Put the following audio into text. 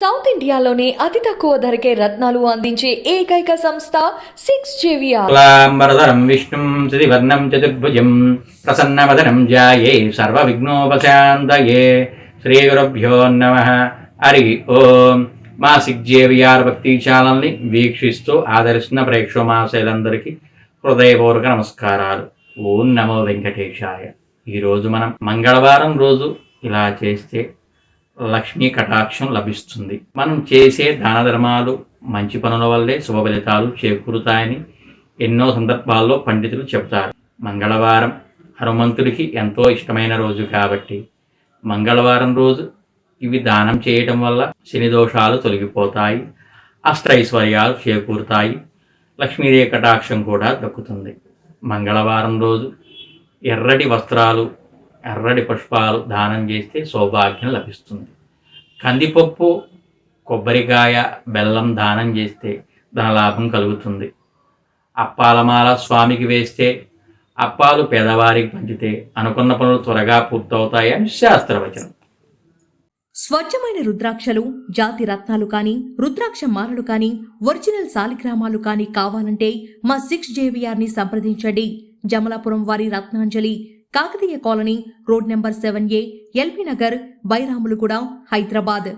South ఇండియాలోనే అతి తక్కువ ధరకే రత్నాలు అందించే ఏకైక సంస్థ సిక్స్ జేవిఆర్. విష్ణు విష్ణుం శ్రీవర్ణం చతుర్భుజం ప్రసన్నవదనం జాయే సర్వ విఘ్నోపశాంతయే శ్రీ గురుభ్యో నమ. హరి ఓం. మా జేవిఆర్ భక్తి ఛానల్ని వీక్షిస్తూ ఆదరిస్తున్న ప్రేక్షమాశైలందరికీ హృదయపూర్వక నమస్కారాలు. ఓం నమో వెంకటేశాయ. ఈరోజు మనం మంగళవారం రోజు ఇలా చేస్తే లక్ష్మీ కటాక్షం లభిస్తుంది. మనం చేసే దాన ధర్మాలు మంచి పనుల వల్లే శుభ ఫలితాలు చేకూరుతాయని ఎన్నో సందర్భాల్లో పండితులు చెబుతారు. మంగళవారం హనుమంతుడికి ఎంతో ఇష్టమైన రోజు కాబట్టి మంగళవారం రోజు ఇవి దానం చేయటం వల్ల శని దోషాలు తొలగిపోతాయి అష్టైశ్వర్యాలు చేకూరుతాయి లక్ష్మీదేవి కటాక్షం కూడా దక్కుతుంది. మంగళవారం రోజు ఎర్రటి వస్త్రాలు ఎర్రటి పుష్పాలు దానం చేస్తే సౌభాగ్యం లభిస్తుంది. కందిపప్పు కొబ్బరికాయ బెల్లం దానం చేస్తే ధనలాభం కలుగుతుంది. అప్పాలమాల స్వామికి వేస్తే అప్పాలు పేదవారికి పంచితే అనుకున్న పనులు త్వరగా పూర్తవుతాయని శాస్త్రవచనం. స్వచ్ఛమైన రుద్రాక్షలు జాతి రత్నాలు కానీ రుద్రాక్ష మాలలు కానీ ఒరిజినల్ సాలిగ్రామాలు కానీ కావాలంటే మా సిక్స్ జేవిఆర్ని సంప్రదించండి. జమలాపురం వారి Ratnanjali Kakatiya colony road number seven A LB Nagar Bairamalguda Hyderabad